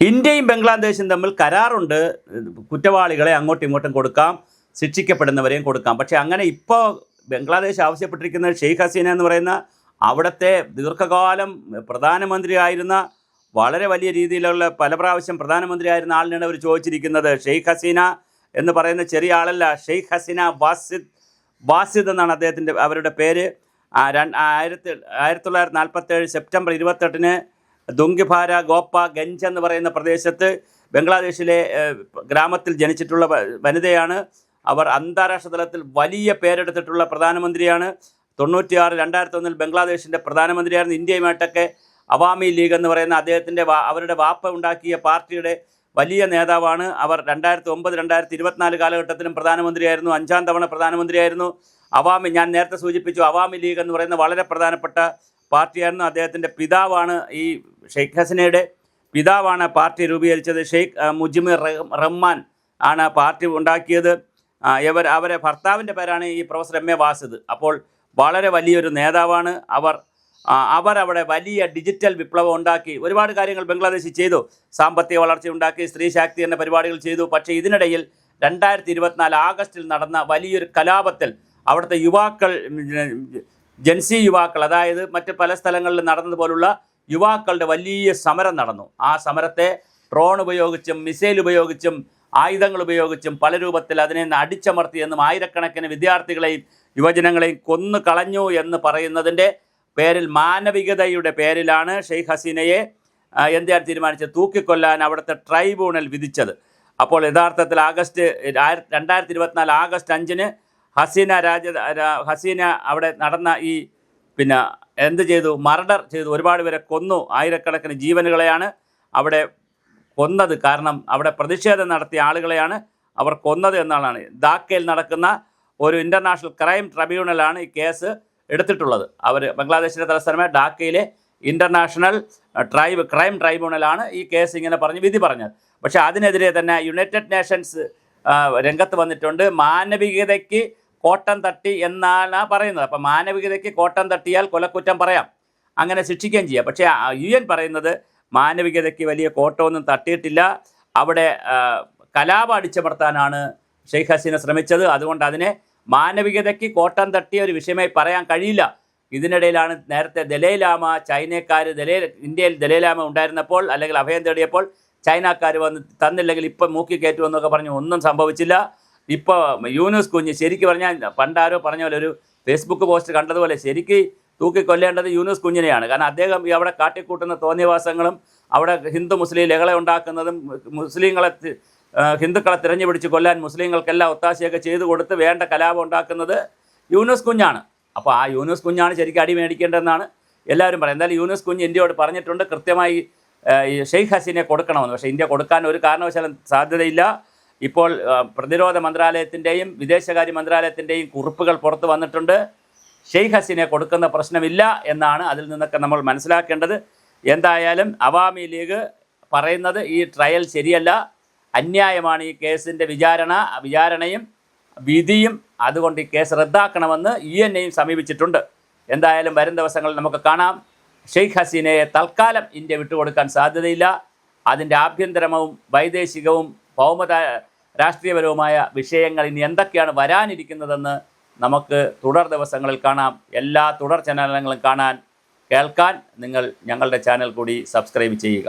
ഇന്ത്യയും ബംഗ്ലാദേശും തമ്മിൽ കരാറുണ്ട്. കുറ്റവാളികളെ അങ്ങോട്ടും ഇങ്ങോട്ടും കൊടുക്കാം ശിക്ഷിക്കപ്പെടുന്നവരെയും കൊടുക്കാം. പക്ഷേ അങ്ങനെ ഇപ്പോൾ ബംഗ്ലാദേശ് ആവശ്യപ്പെട്ടിരിക്കുന്ന ഷെയ്ഖ് ഹസീന എന്ന് പറയുന്ന അവിടുത്തെ ദീർഘകാലം പ്രധാനമന്ത്രിയായിരുന്ന വളരെ വലിയ രീതിയിലുള്ള പല പ്രാവശ്യം പ്രധാനമന്ത്രിയായിരുന്ന ആളിനാണ് അവർ ചോദിച്ചിരിക്കുന്നത്. ഷെയ്ഖ് ഹസീന എന്ന് പറയുന്ന ചെറിയ ആളല്ല ഷെയ്ഖ് ഹസീന വാസിദ് വാസിദ് എന്നാണ് അദ്ദേഹത്തിന്റെ അവരുടെ പേര്. ആയിരത്തി ആയിരത്തി തൊള്ളായിരത്തി നാൽപ്പത്തേഴ് സെപ്റ്റംബർ ഇരുപത്തെട്ടിന് ദുംഗിഭാര ഗോപ്പ ഗഞ്ച് എന്ന് പറയുന്ന പ്രദേശത്ത് ബംഗ്ലാദേശിലെ ഗ്രാമത്തിൽ ജനിച്ചിട്ടുള്ള വനിതയാണ് അവർ അന്താരാഷ്ട്ര തലത്തിൽ വലിയ പേരെടുത്തിട്ടുള്ള പ്രധാനമന്ത്രിയാണ്. തൊണ്ണൂറ്റിയാറ് രണ്ടായിരത്തി ഒന്നിൽ ബംഗ്ലാദേശിന്റെ പ്രധാനമന്ത്രിയായിരുന്നു. ഇന്ത്യയുമായിട്ടൊക്കെ അവാമി ലീഗ് എന്ന് പറയുന്ന അദ്ദേഹത്തിന്റെ അവരുടെ വാപ്പ ഉണ്ടാക്കിയ പാർട്ടിയുടെ വലിയ നേതാവാണ്. അവർ രണ്ടായിരത്തി ഒമ്പത് രണ്ടായിരത്തി ഇരുപത്തിനാല് കാലഘട്ടത്തിലും പ്രധാനമന്ത്രിയായിരുന്നു. അഞ്ചാം തവണ പ്രധാനമന്ത്രിയായിരുന്നു. അവാമി ഞാൻ നേരത്തെ സൂചിപ്പിച്ചു അവാമി ലീഗ് എന്ന് പറയുന്ന വളരെ പ്രധാനപ്പെട്ട പാർട്ടിയായിരുന്നു അദ്ദേഹത്തിന്റെ പിതാവാണ് ഈ ഷെയ്ഖ് ഹസനയുടെ പിതാവാണ് പാർട്ടി രൂപീകരിച്ചത്. ഷെയ്ഖ് മുജിമിർ റഹ്മാൻ ആണ് പാർട്ടി ഉണ്ടാക്കിയത്. ഇവർ അവരെ ഭർത്താവിന്റെ പേരാണ് ഈ പ്രൊഫസർ എം എ വാസിദ്. അപ്പോൾ വളരെ വലിയൊരു നേതാവാണ്. അവർ അവർ അവിടെ വലിയ ഡിജിറ്റൽ വിപ്ലവം ഉണ്ടാക്കി ഒരുപാട് കാര്യങ്ങൾ ബംഗ്ലാദേശിൽ ചെയ്തു. സാമ്പത്തിക വളർച്ച ഉണ്ടാക്കി സ്ത്രീ ശാക്തീകരണ പരിപാടികൾ ചെയ്തു. പക്ഷേ ഇതിനിടയിൽ രണ്ടായിരത്തി ഇരുപത്തിനാല് ആഗസ്റ്റിൽ നടന്ന വലിയൊരു കലാപത്തിൽ അവിടുത്തെ യുവാക്കൾ ജൻസി യുവാക്കൾ അതായത് മറ്റ് പല സ്ഥലങ്ങളിൽ നടന്നതുപോലുള്ള യുവാക്കളുടെ വലിയ സമരം നടന്നു. ആ സമരത്തെ ഡ്രോൺ ഉപയോഗിച്ചും മിസൈൽ ഉപയോഗിച്ചും ആയുധങ്ങൾ ഉപയോഗിച്ചും പല രൂപത്തിൽ അതിനെ അടിച്ചമർത്തിയെന്നും ആയിരക്കണക്കിന് വിദ്യാർത്ഥികളെയും യുവജനങ്ങളെയും കൊന്നു കളഞ്ഞു എന്ന് പറയുന്നതിന്റെ പേരിൽ മാനവികതയുടെ പേരിലാണ് ഷെയ്ഖ് ഹസീനയെ ആ, എന്തിനാണ് തീരുമാനിച്ചത്? തൂക്കിക്കൊല്ലാൻ അവിടുത്തെ ട്രൈബ്യൂണൽ വിധിച്ചത്. അപ്പോൾ യഥാർത്ഥത്തിൽ ആഗസ്റ്റ് രണ്ടായിരത്തി ഇരുപത്തിനാല് ആഗസ്റ്റ് അഞ്ചിന് ഹസീന രാജ ഹസീന അവിടെ നടന്ന ഈ പിന്നെ എന്ത് ചെയ്തു? മർഡർ ചെയ്തു. ഒരുപാട് പേരെ കൊന്നു. ആയിരക്കണക്കിന് ജീവനുകളെയാണ് അവിടെ കൊന്നത്. കാരണം അവിടെ പ്രതിഷേധം നടത്തിയ ആളുകളെയാണ് അവർ കൊന്നത് എന്നാണ്. ധാക്കയിൽ നടക്കുന്ന ഒരു ഇന്റർനാഷണൽ ക്രൈം ട്രibunal-ആണ് ഈ കേസ് എടുത്തിട്ടുള്ളത്. അവർ ബംഗ്ലാദേശിന്റെ തലസ്ഥാനമായ ഡാക്കയിലെ ഇന്റർനാഷണൽ ട്രൈബ് ക്രൈം ട്രൈബ്യൂണലാണ് ഈ കേസ് ഇങ്ങനെ പറഞ്ഞ് വിധി പറഞ്ഞത്. പക്ഷേ അതിനെതിരെ തന്നെ യുണൈറ്റഡ് നേഷൻസ് രംഗത്ത് വന്നിട്ടുണ്ട്. മാനവികതയ്ക്ക് കോട്ടം തട്ടി എന്നാണ് പറയുന്നത്. അപ്പം മാനവികതയ്ക്ക് കോട്ടം തട്ടിയാൽ കൊലക്കുറ്റം പറയാം. അങ്ങനെ ശിക്ഷിക്കുകയും ചെയ്യാം. പക്ഷേ യു എൻ പറയുന്നത് മാനവികതയ്ക്ക് വലിയ കോട്ടമൊന്നും തട്ടിയിട്ടില്ല. അവിടെ കലാപം അടിച്ചമർത്താനാണ് ഷെയ്ഖ് ഹസീന ശ്രമിച്ചത്. അതുകൊണ്ട് അതിനെ മാനവികതയ്ക്ക് കോട്ടം തട്ടിയ ഒരു വിഷയമായി പറയാൻ കഴിയില്ല. ഇതിനിടയിലാണ് നേരത്തെ ദലൈലാമ ചൈനക്കാർ ദലൈ ഇന്ത്യയിൽ ദലൈലാമ ഉണ്ടായിരുന്നപ്പോൾ അല്ലെങ്കിൽ അഭയം തേടിയപ്പോൾ ചൈനക്കാർ വന്ന് തന്നില്ലെങ്കിൽ ഇപ്പം മൂക്കി കയറ്റുമെന്നൊക്കെ പറഞ്ഞു ഒന്നും സംഭവിച്ചില്ല. ഇപ്പോൾ യൂനുസ് കുഞ്ഞ് ശരിക്ക് പറഞ്ഞാൽ പണ്ടാരോ പറഞ്ഞ പോലെ ഒരു ഫേസ്ബുക്ക് പോസ്റ്റ് കണ്ടതുപോലെ ശരിക്ക് തൂക്കി കൊല്ലേണ്ടത് യൂനുസ് കുഞ്ഞിനെയാണ്. കാരണം അദ്ദേഹം ഈ അവിടെ കാട്ടിക്കൂട്ടുന്ന തോന്നിയവാസങ്ങളും അവിടെ ഹിന്ദു മുസ്ലിം ലഹള ഉണ്ടാക്കുന്നതും മുസ്ലിങ്ങളെ ഹിന്ദുക്കളെ തിരഞ്ഞു പിടിച്ച് കൊല്ലാൻ മുസ്ലിങ്ങൾക്കെല്ലാം ഒത്താശയൊക്കെ ചെയ്തു കൊടുത്ത് വേണ്ട കലാപം ഉണ്ടാക്കുന്നത് യൂനുസ് കുഞ്ഞാണ്. അപ്പോൾ ആ യൂനുസ് കുഞ്ഞാണ് ശരിക്കും അടി മേടിക്കേണ്ടതെന്നാണ് എല്ലാവരും പറയുന്നത്. എന്തായാലും യൂനുസ് കുഞ്ഞ് ഇന്ത്യയോട് പറഞ്ഞിട്ടുണ്ട് കൃത്യമായി ഷെയ്ഖ് ഹസീനെ കൊടുക്കണമെന്ന്. പക്ഷേ ഇന്ത്യ കൊടുക്കാൻ ഒരു കാരണവശാലും സാധ്യതയില്ല. ഇപ്പോൾ പ്രതിരോധ മന്ത്രാലയത്തിന്റെയും വിദേശകാര്യ മന്ത്രാലയത്തിന്റെയും കുറിപ്പുകൾ പുറത്തു വന്നിട്ടുണ്ട്. ഷെയ്ഖ് ഹസീനെ കൊടുക്കുന്ന പ്രശ്നമില്ല എന്നാണ് അതിൽ നിന്നൊക്കെ നമ്മൾ മനസ്സിലാക്കേണ്ടത്. എന്തായാലും അവാമി ലീഗ് പറയുന്നത് ഈ ട്രയൽ ശരിയല്ല. അന്യായമാണ് ഈ കേസിന്റെ വിചാരണ വിചാരണയും വിധിയും അതുകൊണ്ട് ഈ കേസ് റദ്ദാക്കണമെന്ന് ഇ എൻ എയും സമീപിച്ചിട്ടുണ്ട്. എന്തായാലും വരും ദിവസങ്ങളിൽ നമുക്ക് കാണാം. ഷെയ്ഖ് ഹസീനയെ തൽക്കാലം ഇന്ത്യ വിട്ടുകൊടുക്കാൻ സാധ്യതയില്ല. അതിന്റെ ആഭ്യന്തരമവും വൈദേശികവും ഭൗമത രാഷ്ട്രീയപരവുമായ വിഷയങ്ങൾ ഇനി എന്തൊക്കെയാണ് വരാനിരിക്കുന്നതെന്ന് നമുക്ക് തുടർ ദിവസങ്ങളിൽ കാണാം. എല്ലാ തുടർ ചാനലുകളും കാണാൻ കേൾക്കാൻ നിങ്ങൾ ഞങ്ങളുടെ ചാനൽ കൂടി സബ്സ്ക്രൈബ് ചെയ്യുക.